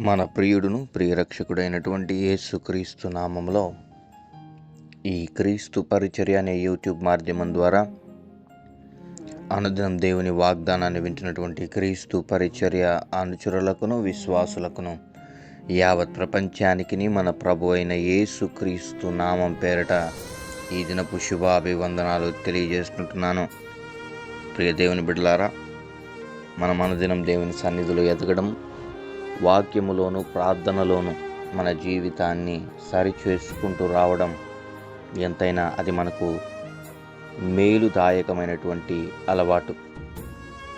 మన ప్రియుడును ప్రియరక్షకుడైనటువంటి యేసుక్రీస్తు నామంలో ఈ క్రీస్తు పరిచర్య అనే యూట్యూబ్ మాధ్యమం ద్వారా అనుదినం దేవుని వాగ్దానాన్ని వింటున్నటువంటి క్రీస్తు పరిచర్య అనుచరులకును విశ్వాసులకును యావత్ ప్రపంచానికి మన ప్రభు అయిన యేసుక్రీస్తు నామం పేరట ఈ దినపు శుభాభివందనాలు తెలియజేసుకుంటున్నాను. ప్రియ దేవుని బిడ్డలారా మనం అనుదినం దేవుని సన్నిధిలో ఎదగడం వాక్యములోను ప్రార్థనలోను మన జీవితాన్ని సరిచేసుకుంటూ రావడం ఎంతైనా అది మనకు మేలుదాయకమైనటువంటి అలవాటు.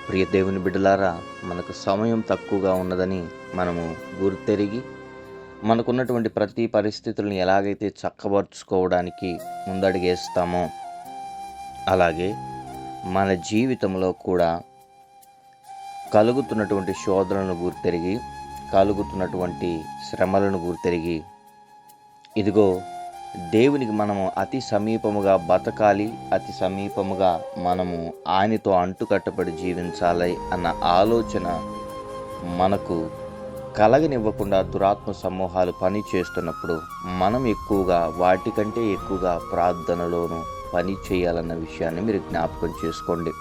ప్రియ దేవుని బిడ్డలారా మనకు సమయం తక్కువగా ఉన్నదని మనము గుర్తెరిగి మనకున్నటువంటి ప్రతి పరిస్థితులను ఎలాగైతే చక్కబరుచుకోవడానికి ముందడిగేస్తామో అలాగే మన జీవితంలో కూడా కలుగుతున్నటువంటి శోధనలను గుర్తెరిగి కలుగుతున్నటువంటి శ్రమలను గుర్తెరిగి ఇదిగో దేవునికి మనము అతి సమీపముగా బతకాలి అతి సమీపముగా మనము ఆయనతో అంటుకట్టబడి జీవించాలి అన్న ఆలోచన మనకు కలగనివ్వకుండా దురాత్మ సమూహాలు పని చేస్తున్నప్పుడు మనం ఎక్కువగా వాటికంటే ఎక్కువగా ప్రార్థనలోను పని చేయాలన్న విషయాన్ని మీరు జ్ఞాపకం చేసుకోండి.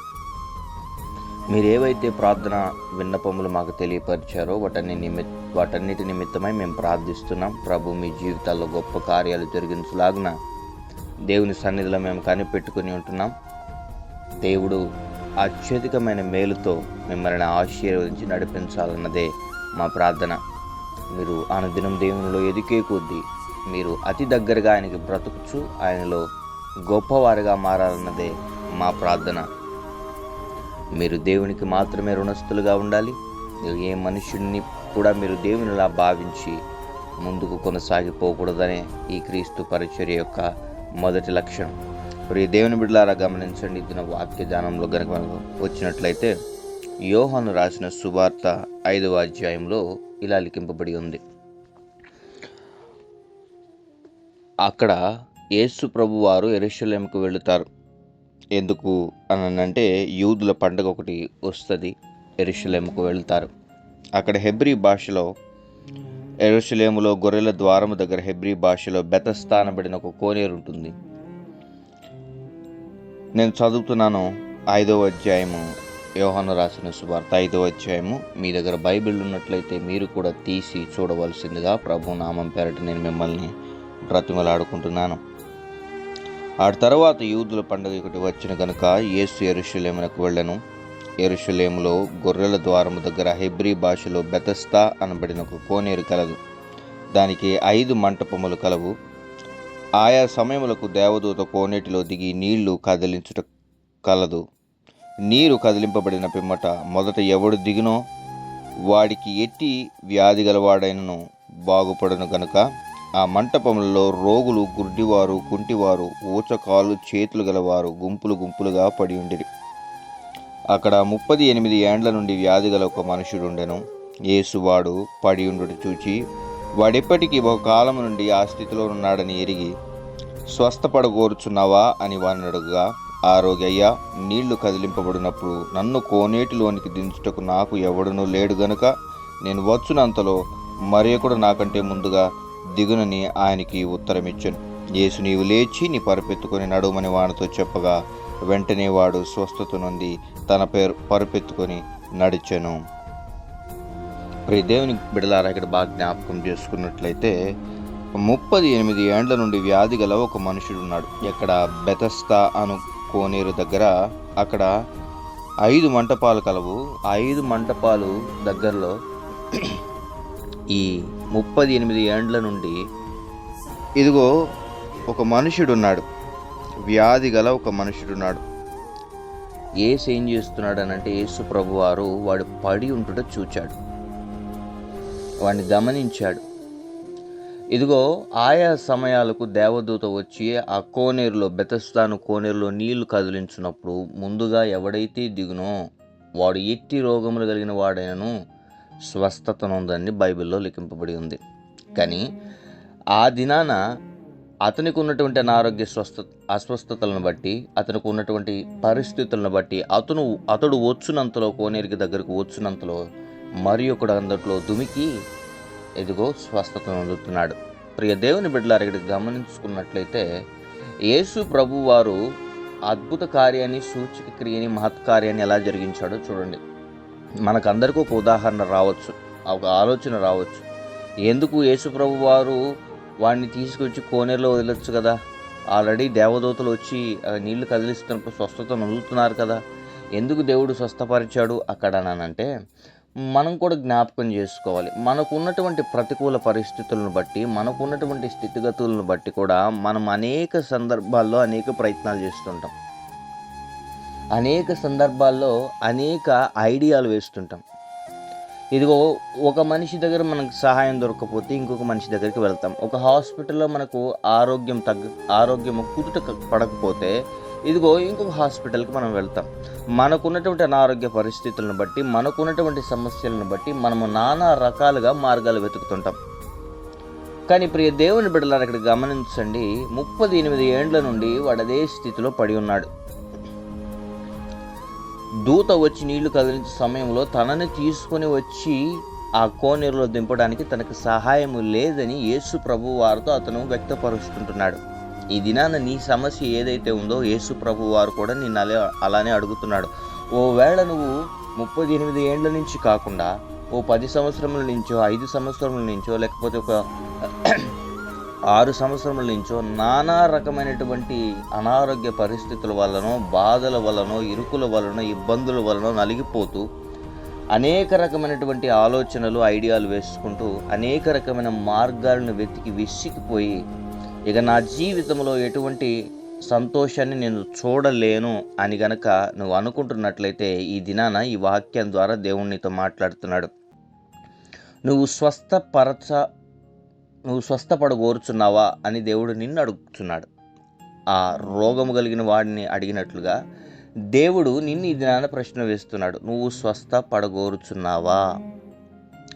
మీరు ఏవైతే ప్రార్థన విన్నపములు మాకు తెలియపరిచారో వాటన్ని నిమిత్ వాటన్నిటి నిమిత్తమై మేము ప్రార్థిస్తున్నాం. ప్రభు మీ జీవితాల్లో గొప్ప కార్యాలు జరిగించలాగిన దేవుని సన్నిధిలో మేము కనిపెట్టుకుని ఉంటున్నాం. దేవుడు అత్యధికమైన మేలుతో మిమ్మల్ని ఆశీర్వదించి నడిపించాలన్నదే మా ప్రార్థన. మీరు అనుదినం దేవునిలో ఎదికే కొద్దీ మీరు అతి దగ్గరగా ఆయనకి బ్రతుకుచు ఆయనలో గొప్పవారిగా మారాలన్నదే మా ప్రార్థన. మీరు దేవునికి మాత్రమే రుణస్థులుగా ఉండాలి. ఏ మనుషుడిని కూడా మీరు దేవునిలా భావించి ముందుకు కొనసాగిపోకూడదనే ఈ క్రీస్తు పరిచర్య యొక్క మొదటి లక్షణం. ఇప్పుడు ఈ దేవుని బిడ్డలారా గమనించండి ఇదిన వాక్య ధ్యానంలో గనక మనకు వచ్చినట్లయితే యోహాను రాసిన సువార్త ఐదవ అధ్యాయంలో ఇలా లిఖింపబడి ఉంది. అక్కడ యేసు ప్రభు వారు ఎరుషలేంకు వెళుతారు. ఎందుకు అని అంటే యూదుల పండుగ ఒకటి వస్తుంది ఎరుషలేముకు వెళ్తారు. అక్కడ హెబ్రీ భాషలో ఎరుషలేములో గొర్రెల ద్వారము దగ్గర హెబ్రీ భాషలో బెతస్థానబడిన ఒక కోనేరు ఉంటుంది. నేను చదువుతున్నాను ఐదవ అధ్యాయము యోహాను రాసిన సువార్త ఐదవ అధ్యాయము. మీ దగ్గర బైబిల్ ఉన్నట్లయితే మీరు కూడా తీసి చూడవలసిందిగా ప్రభు నామం పేరట నేను మిమ్మల్ని బ్రతిమలాడుకుంటున్నాను. ఆ తర్వాత యూదుల పండుగ ఒకటి వచ్చిన కనుక యేసు ఎరుషులేమునకు వెళ్ళను. ఎరుషులేములో గొర్రెల ద్వారము దగ్గర హెబ్రీ భాషలో బెతస్తా అనబడిన ఒక కోనేరు కలదు. దానికి ఐదు మంటపములు కలవు. ఆయా సమయములకు దేవదూత కోనేటిలో దిగి నీళ్ళు కదిలించుట కలదు. నీరు కదిలింపబడిన పిమ్మట మొదట ఎవడు దిగినో వాడికి ఎట్టి వ్యాధి గలవాడైనను బాగుపడను గనుక ఆ మంటపంలో రోగులు గుడ్డివారు కుంటివారు ఊచకాలు చేతులు గలవారు గుంపులు గుంపులుగా పడి ఉండిరి. అక్కడ ముప్పది ఎనిమిది ఏండ్ల నుండి వ్యాధి గల ఒక మనుషుడుండెను. యేసువాడు పడి ఉండుట చూచి వాడెప్పటికీ ఒక నుండి ఆ స్థితిలో ఉన్నాడని ఎరిగి స్వస్థపడగోరుచున్నావా? అని వాడిని అడుగుగా ఆరోగ్య నీళ్ళు కదిలింపబడినప్పుడు నన్ను కోనేటిలోనికి దించుటకు నాకు ఎవడునూ లేడు గనుక నేను వచ్చునంతలో మరి ఒకడు నాకంటే ముందుగా దిగునని ఆయనకి ఉత్తరమిచ్చాను. యేసు నీవు లేచి నీ పరుపెత్తుకొని నడుమని వానితో చెప్పగా వెంటనే వాడు స్వస్థత నుండి తన పేరు పరుపెత్తుకొని నడిచెను. ప్రియ దేవుని బిడలారా ఇక్కడ బాగా జ్ఞాపకం చేసుకున్నట్లయితే ముప్పది ఎనిమిది ఏండ్ల నుండి వ్యాధి గల ఒక మనుషుడు ఉన్నాడు ఎక్కడ బెతస్తా అను కోనేరు దగ్గర అక్కడ ఐదు మంటపాలు కలవు. ఐదు మంటపాలు దగ్గరలో ఈ ముప్పది ఎనిమిది ఏండ్ల నుండి ఇదిగో ఒక మనుషుడున్నాడు. వ్యాధి గల ఒక మనుషుడు ఉన్నాడు ఏసు ఏం చేస్తున్నాడు అని అంటే యేసు ప్రభు వారు వాడు పడి ఉంటుట చూచాడు. వాడిని గమనించాడు ఇదిగో ఆయా సమయాలకు దేవదూత వచ్చి ఆ కోనేరులో బెతస్తాను కోనేరులో నీళ్ళు కదిలించినప్పుడు ముందుగా ఎవడైతే దిగునో వాడు ఎట్టి రోగములు కలిగిన వాడైనను స్వస్థతను ఉందని బైబిల్లో లిఖింపబడి ఉంది. కానీ ఆ దినాన అతనికి ఉన్నటువంటి అనారోగ్య స్వస్థ అస్వస్థతలను బట్టి అతనికి ఉన్నటువంటి పరిస్థితులను బట్టి అతను అతడు వచ్చినంతలో కోనేరికి దగ్గరకు వచ్చినంతలో మరి ఒకడు అందట్లో దుమికి ఎదుగో స్వస్థత అందుతున్నాడు ప్రియ దేవుని బిడ్డలారు ఇక్కడ గమనించుకున్నట్లయితే యేసు ప్రభు వారు అద్భుత కార్యాన్ని సూచక క్రియని మహత్కార్యాన్ని ఎలా జరిగించాడో చూడండి. మనకందరికీ ఒక ఉదాహరణ రావచ్చు. ఒక ఆలోచన రావచ్చు. ఎందుకు యేసుప్రభు వారు వాడిని తీసుకొచ్చి కోనేరులో వదిలొచ్చు కదా? ఆల్రెడీ దేవదూతలు వచ్చి ఆ, నీళ్ళు కదిలిస్తున్నప్పుడు స్వస్థత నలుగుతున్నారు కదా? ఎందుకు దేవుడు స్వస్థపరిచాడు అక్కడ అంటే మనం కూడా జ్ఞాపకం చేసుకోవాలి. మనకు ఉన్నటువంటి ప్రతికూల పరిస్థితులను బట్టి మనకు ఉన్నటువంటి స్థితిగతులను బట్టి కూడా మనం అనేక సందర్భాల్లో అనేక ప్రయత్నాలు చేస్తుంటాం. అనేక సందర్భాల్లో అనేక ఐడియాలు వేస్తుంటాం. ఇదిగో ఒక మనిషి దగ్గర మనకు సహాయం దొరకకపోతే ఇంకొక మనిషి దగ్గరికి వెళ్తాం. ఒక హాస్పిటల్లో మనకు ఆరోగ్యం తగ్గ ఆరోగ్యం కుదుట పడకపోతే ఇదిగో ఇంకొక హాస్పిటల్కి మనం వెళ్తాం. మనకున్నటువంటి అనారోగ్య పరిస్థితులను బట్టి మనకున్నటువంటి సమస్యలను బట్టి మనము నానా రకాలుగా మార్గాలు వెతుకుతుంటాం. కానీ ప్రియ దేవుని బిడ్డలారు ఇక్కడ గమనించండి ముప్పది ఎనిమిది ఏండ్ల నుండి వాడు అదే స్థితిలో పడి ఉన్నాడు. దూత వచ్చి నీళ్ళు కదిలించే సమయంలో తనని తీసుకొని వచ్చి ఆ కోనేరులో దింపడానికి తనకు సహాయం లేదని యేసు ప్రభు వారితో అతను వ్యక్తపరుస్తుంటున్నాడు ఈ దినాన నీ సమస్య ఏదైతే ఉందో యేసు ప్రభు వారు కూడా నిన్ను అలా అలానే అడుగుతున్నాడు. ఓవేళ నువ్వు ముప్పై ఎనిమిది ఏండ్ల నుంచి కాకుండా ఓ పది సంవత్సరముల నుంచో ఐదు సంవత్సరముల నుంచో లేకపోతే ఒక ఆరు సంవత్సరముల నుంచో నానా రకమైనటువంటి అనారోగ్య పరిస్థితుల వలనో బాధల వలనో ఇరుకుల వలనో ఇబ్బందుల వలనో నలిగిపోతూ అనేక రకమైనటువంటి ఆలోచనలు ఐడియాలు వేసుకుంటూ అనేక రకమైన మార్గాలను వెతికి విసిగిపోయి ఇక నా జీవితంలో ఎటువంటి సంతోషాన్ని నేను చూడలేను అని గనక నువ్వు అనుకుంటున్నట్లయితే ఈ దినాన ఈ వాక్యం ద్వారా దేవుణ్ణితో మాట్లాడుతున్నాడు. నువ్వు స్వస్థపరచ నువ్వు స్వస్థపడగోరుచున్నావా అని దేవుడు నిన్ను అడుగుతున్నాడు ఆ రోగము కలిగిన వాడిని అడిగినట్లుగా దేవుడు నిన్ను ఈ దినాన ప్రశ్న వేస్తున్నాడు. నువ్వు స్వస్థ పడగోరుచున్నావా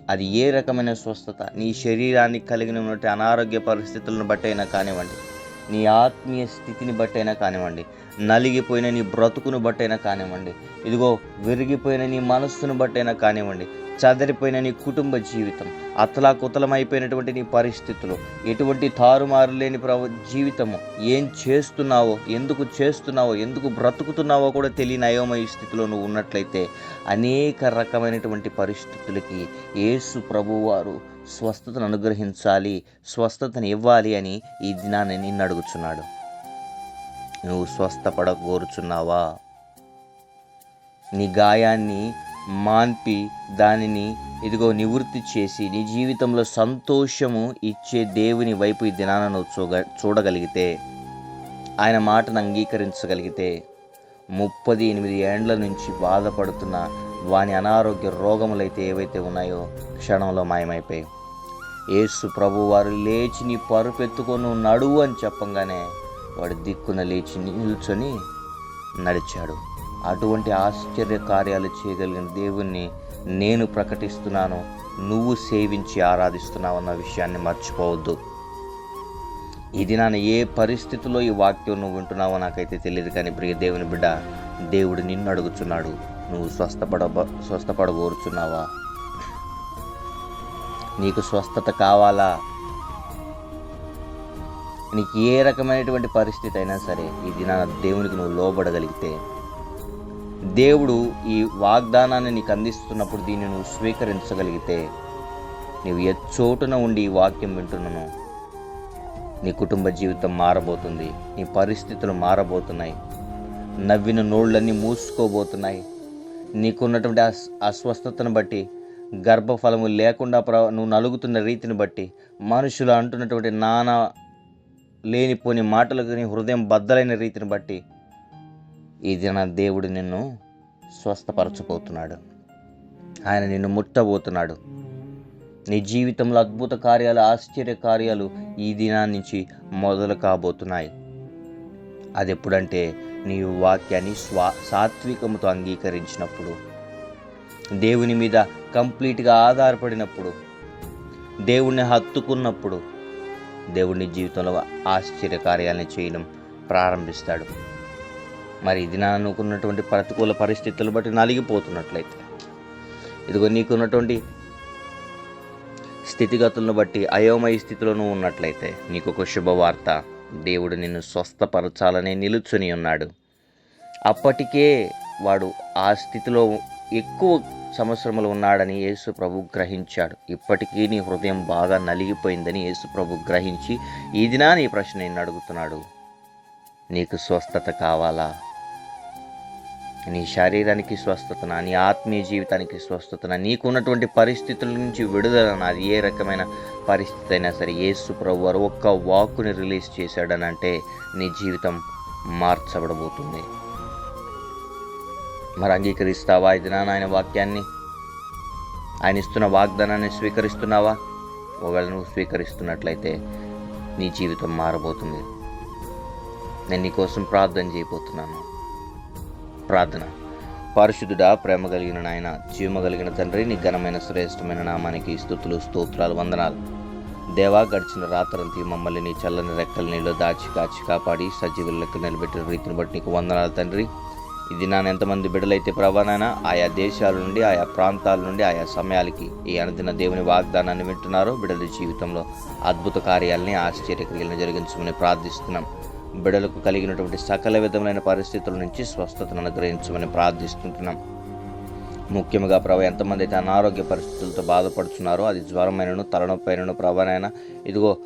అది ఏ రకమైన స్వస్థత? నీ శరీరానికి కలిగిన ఉన్నటువంటి అనారోగ్య పరిస్థితులను బట్టైనా కానివ్వండి నీ ఆత్మీయ స్థితిని బట్టైనా కానివ్వండి నలిగిపోయిన నీ బ్రతుకును బట్టైనా కానివ్వండి. ఇదిగో విరిగిపోయిన నీ మనస్సును బట్టైనా కానివ్వండి. చదరిపోయిన నీ కుటుంబ జీవితం అతలాకుతలమైపోయినటువంటి నీ పరిస్థితులు ఎటువంటి తారుమారు లేని ప్రవ జీవితము ఏం చేస్తున్నావో ఎందుకు చేస్తున్నావో ఎందుకు బ్రతుకుతున్నావో కూడా తెలియని అయోమయ స్థితిలో నువ్వు ఉన్నట్లయితే అనేక రకమైనటువంటి పరిస్థితులకి యేసు ప్రభువారు స్వస్థతను అనుగ్రహించాలి స్వస్థతను ఇవ్వాలి అని ఈ దినాన్ని నిన్ను అడుగుచున్నాడు నువ్వు స్వస్థపడ కోరుచున్నావా నీ గాయాన్ని మాన్పి దానిని ఇదిగో నివృత్తి చేసి నీ జీవితంలో సంతోషము ఇచ్చే దేవుని వైపు ఈ దినాన నువ్వు చూగ చూడగలిగితే ఆయన మాటను అంగీకరించగలిగితే ముప్పది ఎనిమిది ఏండ్ల నుంచి బాధపడుతున్న వాని అనారోగ్య రోగములైతే ఏవైతే ఉన్నాయో క్షణంలో మాయమైపోయాయి. యేసు ప్రభువారు లేచి నీ పరుపెత్తుకొని నడువు అని చెప్పంగానే వాడు దిక్కున లేచి నిల్చొని నడిచాడు. అటువంటి ఆశ్చర్య కార్యాలు చేయగలిగిన దేవుణ్ణి నేను ప్రకటిస్తున్నాను. నువ్వు సేవించి ఆరాధిస్తున్నావు అన్న విషయాన్ని మర్చిపోవద్దు. ఇది నాన్న ఏ పరిస్థితిలో ఈ వాక్యం నువ్వు వింటున్నావో నాకైతే తెలియదు కానీ ప్రియ దేవుని బిడ్డ దేవుడు నిన్ను అడుగుతున్నాడు. నువ్వు స్వస్థపడ స్వస్థపడగోరుచున్నావా నీకు స్వస్థత కావాలా? నీకు ఏ రకమైనటువంటి పరిస్థితి అయినా సరే ఈ నా దేవునికి నువ్వు లోబడగలిగితే దేవుడు ఈ వాగ్దానాన్ని నీకు అందిస్తున్నప్పుడు దీన్ని నువ్వు స్వీకరించగలిగితే నీవు ఎచ్చోటున ఉండి ఈ వాక్యం వింటున్నాను. నీ కుటుంబ జీవితం మారబోతుంది నీ పరిస్థితులు మారబోతున్నాయి నవ్విన నోళ్ళన్నీ మూసుకోబోతున్నాయి. నీకున్నటువంటి అస్ అస్వస్థతను బట్టి గర్భఫలము లేకుండా ప్ర నువ్వు నలుగుతున్న రీతిని బట్టి మనుషులు అంటున్నటువంటి నానా లేనిపోని మాటలకు నీ హృదయం బద్దలైన రీతిని బట్టి ఈ దిన దేవుడు నిన్ను స్వస్థపరచబోతున్నాడు. ఆయన నిన్ను ముట్టబోతున్నాడు. నీ జీవితంలో అద్భుత కార్యాలు ఆశ్చర్య కార్యాలు ఈ దినా నుంచి మొదలు కాబోతున్నాయి. అది ఎప్పుడంటే నీ వాక్యాన్ని స్వా సాత్వికముతో అంగీకరించినప్పుడు దేవుని మీద కంప్లీట్గా ఆధారపడినప్పుడు దేవుణ్ణి హత్తుకున్నప్పుడు దేవుడిని జీవితంలో ఆశ్చర్య కార్యాలను చేయడం ప్రారంభిస్తాడు. మరి ఇది నా అనుకున్నటువంటి ప్రతికూల పరిస్థితులు బట్టి నలిగిపోతున్నట్లయితే ఇదిగో నీకున్నటువంటి స్థితిగతులను బట్టి అయోమయ స్థితిలోనూ ఉన్నట్లయితే నీకు ఒక శుభవార్త. దేవుడు నిన్ను స్వస్థపరచాలని నిలుచుని ఉన్నాడు. అప్పటికే వాడు ఆ స్థితిలో ఎక్కువ సంవత్సరములు ఉన్నాడని యేసు ప్రభు గ్రహించాడు. ఇప్పటికీ నీ హృదయం బాగా నలిగిపోయిందని యేసు ప్రభు గ్రహించి ఈ దినా నీ ప్రశ్న నిన్ను అడుగుతున్నాడు. నీకు స్వస్థత కావాలా? నీ శరీరానికి స్వస్థతన? నీ ఆత్మీయ జీవితానికి స్వస్థతన? నీకున్నటువంటి పరిస్థితుల నుంచి విడుదల అది ఏ రకమైన పరిస్థితి అయినా సరే యేసు ప్రభు వారు ఒక్క వాక్కుని రిలీజ్ చేశాడనంటే నీ జీవితం మార్చబడబోతుంది. మరి అంగీకరిస్తావా? ఇది నాన్న ఆయన వాక్యాన్ని. ఆయన ఇస్తున్న వాగ్దానాన్ని స్వీకరిస్తున్నావా? ఒకవేళ నువ్వు స్వీకరిస్తున్నట్లయితే నీ జీవితం మారబోతుంది. నేను నీకోసం ప్రార్థన చేయబోతున్నాను. ప్రార్థన. పరిశుద్ధుడా ప్రేమ కలిగిన నాయన జీవమ కలిగిన తండ్రి నీ ఘనమైన శ్రేష్టమైన నామానికి స్థుతులు స్తోత్రాలు వందనాలు. దేవా గడిచిన రాత్రంతి మమ్మల్ని నీ చల్లని రెక్కల నీళ్ళు దాచి కాచి కాపాడి సజీవులకు నిలబెట్టిన రీతిని బట్టి నీకు వందనాలు తండ్రి. ఇది నాన్న ఎంతమంది బిడ్డలైతే ప్రభానైనా ఆయా దేశాల నుండి ఆయా ప్రాంతాల నుండి ఆయా సమయాలకి ఈ అనుదిన దేవుని వాగ్దానాన్ని వింటున్నారో బిడ్డల జీవితంలో అద్భుత కార్యాలని ఆశ్చర్యక్రియలను జరిగించమని ప్రార్థిస్తున్నాం. బిడలకు కలిగినటువంటి సకల విధములైన పరిస్థితుల నుంచి స్వస్థతను అనుగ్రహించమని ప్రార్థిస్తుంటున్నాం. ముఖ్యంగా ప్రభా ఎంతమంది అయితే అనారోగ్య పరిస్థితులతో బాధపడుతున్నారో అది జ్వరమైనను తలనొప్పి అయినను ప్రభానైనా ఇదిగో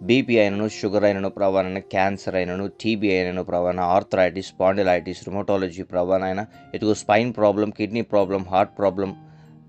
బీపీ అయినను షుగర్ అయినను ప్రభానైనా క్యాన్సర్ అయినను టీబీ అయినను ప్రవాహన ఆర్థరైటిస్ స్పాండిలైటిస్ రుమోటాలజీ ప్రభానైనా ఇదిగో spine problem kidney problem heart problem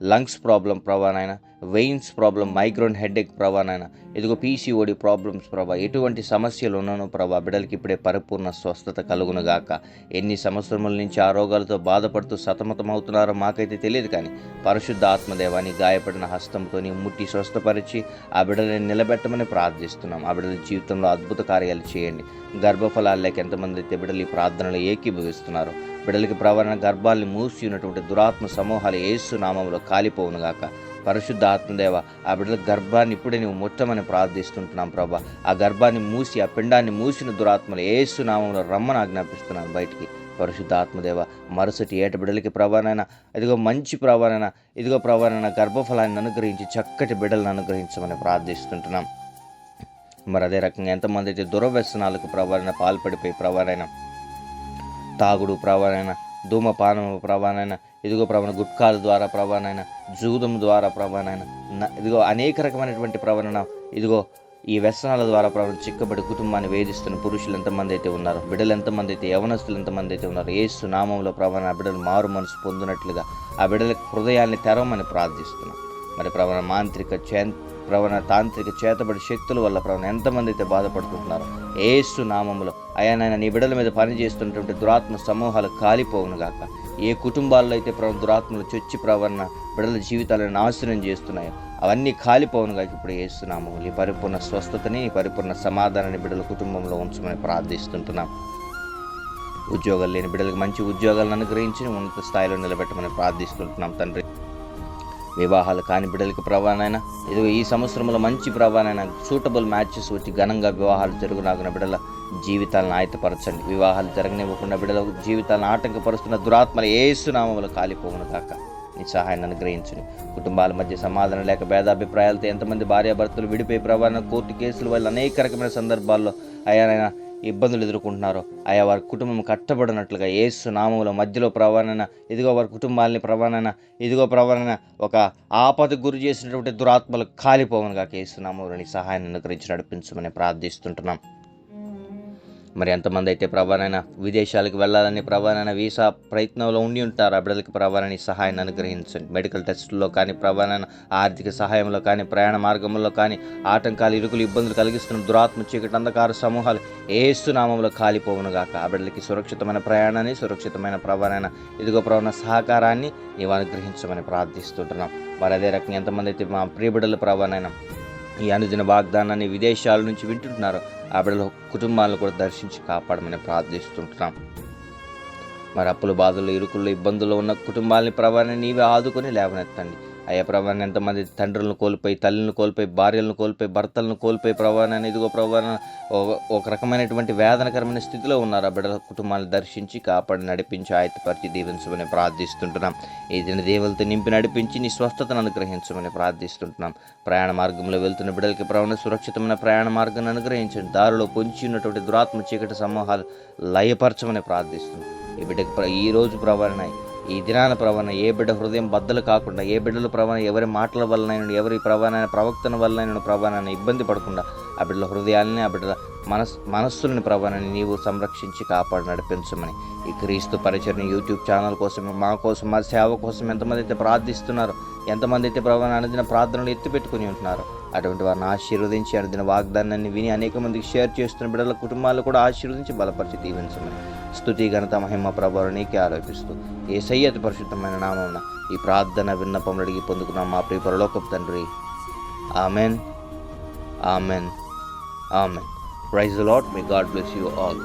lungs problem ప్రభానైనా veins problem migraine headache ప్రభానైనా ఇదిగో పీసీఓడి ప్రాబ్లమ్స్ ప్రభా. ఎటువంటి సమస్యలు ఉన్నానో ప్రభా బిడ్డలకి ఇప్పుడే పరిపూర్ణ స్వస్థత కలుగును గాక. ఎన్ని సంవత్సరముల నుంచి ఆ రోగాలతో బాధపడుతూ సతమతమవుతున్నారో మాకైతే తెలియదు కానీ పరిశుద్ధ ఆత్మదేవాన్ని గాయపడిన హస్తంతో ముట్టి స్వస్థపరిచి ఆ బిడ్డలని నిలబెట్టమని ప్రార్థిస్తున్నాం. ఆ బిడ్డల జీవితంలో అద్భుత కార్యాలు చేయండి. గర్భఫలాలు లేక ఎంతమంది అయితే బిడ్డలు ఈ ప్రార్థనలు ఏకీభవిస్తున్నారు బిడ్డలకి ప్రవరణ గర్భాల్ని మూసి ఉన్నటువంటి దురాత్మ సమూహాలు ఏసు నామంలో కాలిపోవును పరిశుద్ధాత్మదేవ పరిశుద్ధ ఆత్మదేవ ఆ బిడ్డల గర్భాన్ని ఇప్పుడే నువ్వు ముట్టమని ప్రార్థిస్తుంటున్నాం ప్రభా. ఆ గర్భాన్ని మూసి ఆ పిండాన్ని మూసిన దురాత్మలు ఏసు నామంలో రమ్మని ఆజ్ఞాపిస్తున్నాను బయటికి. పరిశుద్ధ ఆత్మదేవ మరుసటి ఏట బిడ్డలకి ప్రభానైన ఇదిగో మంచి ప్రభానైనా ఇదిగో ప్రభానైనా గర్భఫలాన్ని అనుగ్రహించి చక్కటి బిడ్డలను అనుగ్రహించమని ప్రార్థిస్తుంటున్నాం. మరి అదే రకంగా ఎంతమంది అయితే దురవ్యసనాలకు ప్రభావైన పాల్పడిపోయి ప్రభావైన తాగుడు ప్రభావైన ధూమపానము ప్రభానైన ఇదిగో ప్రవణ గుట్కాల ద్వారా ప్రభానైన జూదం ద్వారా ప్రభానైన ఇదిగో అనేక రకమైనటువంటి ప్రవణన ఇదిగో ఈ వ్యసనాల ద్వారా ప్రభావం చిక్కబడి కుటుంబాన్ని వేధిస్తున్న పురుషులు ఎంతమంది అయితే ఉన్నారు బిడ్డలు ఎంతమంది అయితే యవనస్తులు ఎంతమంది అయితే ఉన్నారు ఏసు నామంలో ప్రభాన ఆ బిడ్డలు మారు మనసు పొందినట్లుగా ఆ బిడ్డల హృదయాన్ని తెరవమని ప్రార్థిస్తున్నాం. మరి ప్రవణ మాంత్రిక చే ప్రవణ తాంత్రిక చేతబడి శక్తుల వల్ల ప్రవణ ఎంతమంది అయితే బాధపడుతుంటున్నారో ఏసు నామములో. నాయన నీ బిడ్డల మీద పనిచేస్తున్నటువంటి దురాత్మ సమూహాలు కాలిపోవును గాక. ఏ కుటుంబాల్లో అయితే ప్రవణ దురాత్మలు చొచ్చి ప్రవణ బిడ్డల జీవితాలను నాశనం చేస్తున్నాయో అవన్నీ కాలిపోవును గాక ఇప్పుడు ఏస్తున్నాము ఈ పరిపూర్ణ స్వస్థతని పరిపూర్ణ సమాధానాన్ని బిడ్డల కుటుంబంలో ఉంచమని ప్రార్థిస్తుంటున్నాం. ఉద్యోగాలు లేని బిడ్డలకు మంచి ఉద్యోగాలను అనుగ్రహించి ఉన్నత స్థాయిలో నిలబెట్టమని ప్రార్థిస్తుంటున్నాం తండ్రి. వివాహాలు కాని బిడ్డలకి ప్రభానైనా ఇదిగో ఈ సంవత్సరంలో మంచి ప్రభానైనా సూటబుల్ మ్యాచెస్ వచ్చి ఘనంగా వివాహాలు జరుగునాగిన బిడ్డల జీవితాలను ఆయతపరచండి వివాహాలు జరగనివ్వకుండా బిడ్డల జీవితాలను ఆటంకపరుస్తున్న దురాత్మలు ఏసునామములు కాలిపోవును కాక నీ సహాయాన్ని అనుగ్రహించుని కుటుంబాల మధ్య సమాధానం లేక భేదాభిప్రాయాలతో ఎంతమంది భార్యాభర్తలు విడిపోయి ప్రభావం కోర్టు కేసులు వల్ల అనేక రకమైన సందర్భాల్లో అయానైనా ఇబ్బందులు ఎదుర్కొంటున్నారో ఆయా వారి కుటుంబం కట్టబడినట్లుగా ఏసు నామముల మధ్యలో ప్రవణన ఇదిగో వారి కుటుంబాలని ప్రవణన ఇదిగో ప్రవణన ఒక ఆపద గురి చేసినటువంటి దురాత్మలు కాలిపోవనుగా కేసు నామంలోని సహాయాన్ని అనుగ్రహించి నడిపించమని ప్రార్థిస్తుంటున్నాం. మరి ఎంతమంది అయితే ప్రభానైనా విదేశాలకు వెళ్ళాలని ప్రభానైనా వీసా ప్రయత్నంలో ఉండి ఉంటారు ఆ బిడ్డలకి ప్రభానని సహాయాన్ని అనుగ్రహించండి. మెడికల్ టెస్టుల్లో కానీ ప్రభానైనా ఆర్థిక సహాయంలో కానీ ప్రయాణ మార్గంలో కానీ ఆటంకాలు ఇరుకులు ఇబ్బందులు కలిగిస్తున్న దురాత్మ చీకటి అంధకార సమూహాలు ఏస్తునామంలో కాలిపోవును గాక. ఆ బిడ్డలకి సురక్షితమైన ప్రయాణాన్ని సురక్షితమైన ప్రభానైనా ఇదిగో ప్రవణ సహకారాన్ని నీవు అనుగ్రహించమని ప్రార్థిస్తుంటున్నాం. మరి అదే రకంగా ఎంతమంది అయితే మా ప్రియబిడ్డల ప్రభానైనా ఈ అనుదిన వాగ్దానాన్ని విదేశాల నుంచి వింటుంటున్నారు ఆ బిడ్డల కుటుంబాలను కూడా దర్శించి కాపాడమని ప్రార్థిస్తుంటున్నాం. మరి అప్పుల బాధలు ఇరుకుల్లో ఇబ్బందుల్లో ఉన్న కుటుంబాలని ప్రభావాన్ని నీవే ఆదుకొని లేవనెత్తండి. అయ్యా ప్రభాని ఎంతమంది తండ్రులను కోల్పోయి తల్లిని కోల్పోయి భార్యలను కోల్పోయి భర్తలను కోల్పోయి ప్రభాని ఇదిగో ప్రభాన ఒక రకమైనటువంటి వేదనకరమైన స్థితిలో ఉన్నారు? ఆ బిడ్డల కుటుంబాలను దర్శించి కాపాడి నడిపించి ఆయతపరిచి దీవించమని ప్రార్థిస్తుంటున్నాం. ఈ దిన దేవులతో నింపి నడిపించి నీ స్వస్థతను అనుగ్రహించమని ప్రార్థిస్తుంటున్నాం. ప్రయాణ మార్గంలో వెళ్తున్న బిడ్డలకి ప్రవణ సురక్షితమైన ప్రయాణ మార్గాన్ని అనుగ్రహించండి. దారిలో పొంచి ఉన్నటువంటి దురాత్మ చీకటి సమూహాలు లయపరచమని ప్రార్థిస్తున్నాం. ఈ బిడ్డకి ఈ రోజు ప్రవణ ఈ దినాన ప్రవణ ఏ బిడ్డ హృదయం బద్దలు కాకుండా ఏ బిడ్డల ప్రవణ ఎవరి మాటల వల్లనైనా ఎవరి ప్రవణ ప్రవక్తన వల్లనైనా ప్రవణాన్ని ఇబ్బంది పడకుండా ఆ బిడ్డల హృదయాల్ని ఆ బిడ్డల మనస్ మనస్సులని ప్రవణని నీవు సంరక్షించి కాపాడు నడిపించమని ఈ క్రీస్తు పరిచరణ యూట్యూబ్ ఛానల్ కోసం మా కోసం మా సేవ కోసం ఎంతమంది అయితే ప్రార్థిస్తున్నారు ఎంతమంది అయితే ప్రవణ అనుదిన ప్రార్థనలు ఎత్తిపెట్టుకుని ఉంటున్నారు అటువంటి వారిని ఆశీర్వదించి అనుదిన వాగ్దానాన్ని విని అనేక మందికి షేర్ చేస్తున్న బిడ్డల కుటుంబాలు కూడా ఆశీర్వదించి బలపరిచి దీవించమని స్థుతి ఘనత మహిమ ప్రభావం నీకే ఆరోపిస్తూ ఏ సయ్యత పరిశుద్ధమైన నామమున ఈ ప్రార్థన విన్నపములు అడిగి పొందుకున్నాం మా ప్రియ పరలోకపు తండ్రి. Amen. Amen. Amen. Praise Lord may God bless you all